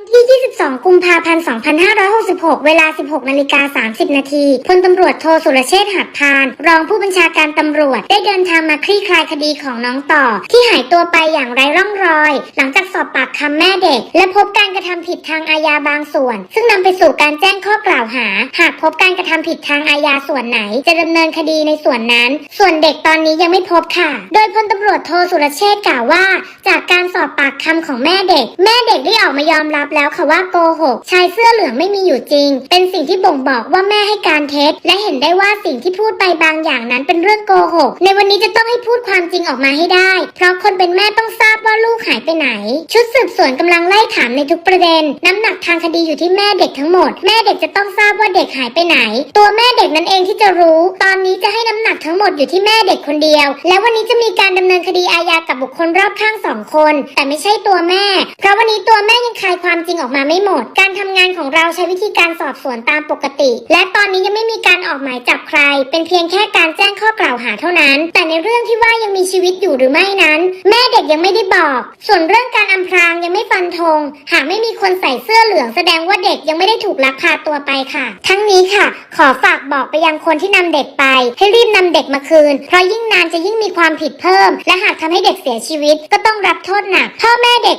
วันที่ 22 กุมภาพันธ์ 2566 เวลา 16 นาฬิกา 30 นาที พลตำรวจโทสุรเชษฐ์หักพาน รองผู้บัญชาการตำรวจ ได้เดินทางมาคลี่คลายคดีของน้องต่อ ที่หายตัวไปอย่างไร้ร่องรอย หลังจากสอบปากคำแม่เด็ก และพบการกระทำผิดทางอาญาบางส่วน ซึ่งนำไปสู่การแจ้งข้อกล่าวหา หากพบการกระทำผิดทางอาญาส่วนไหน จะดำเนินคดีในส่วนนั้น ส่วนเด็กตอนนี้ยังไม่พบค่ะ โดยพลตำรวจโทสุรเชษฐ์กล่าวว่า จากการสอบปากคำของแม่เด็ก แม่เด็กได้ออกมายอมรับแล้วค่ะว่าโกหกชายเสื้อเหลืองไม่มีอยู่จริง เป็นสิ่งที่บ่งบอกว่าแม่ให้การเท็จ และเห็นได้ว่าสิ่งที่พูดไปบางอย่างนั้นเป็นเรื่องโกหก ในวันนี้จะต้องให้พูดความจริงออกมาให้ได้ เพราะคนเป็นแม่ต้องทราบว่าลูกหายไปไหน ชุดสืบสวนกำลังไล่ถามในทุกประเด็น น้ำหนักทางคดีอยู่ที่แม่เด็กทั้งหมด แม่เด็กจะต้องทราบว่าเด็กหายไปไหน ตัวแม่เด็กนั้นเองที่จะรู้ ตอนนี้จะให้น้ำหนักทั้งหมดอยู่ที่แม่เด็กคนเดียว และวันนี้จะมีการดำเนินคดีอาญากับบุคคลรอบข้างสองคน แต่ไม่ใช่ตัวแม่ เพราะวันนี้ตัวแม่ยังคลายความจริงออกมาไม่หมด การทำงานของเราใช้วิธีการสอบสวนตามปกติ และตอนนี้ยังไม่มีการออกหมายจับใคร เป็นเพียงแค่การแจ้งข้อกล่าวหาเท่านั้น แต่ในเรื่องที่ว่ายังมีชีวิตอยู่หรือไม่นั้น แม่เด็กยังไม่ได้บอก ส่วนเรื่องการอำพรางยังไม่ฟันธง หากไม่มีคนใส่เสื้อเหลืองแสดงว่าเด็กยังไม่ได้ถูกลักพาตัวไปค่ะ ทั้งนี้ค่ะ ขอฝากบอกไปยังคนที่นำเด็กไป ให้รีบนำเด็กมาคืน เพราะยิ่งนานจะยิ่งมีความผิดเพิ่ม และหากทำให้เด็กเสียชีวิตก็ต้องรับโทษหนักพ่อแม่เด็ก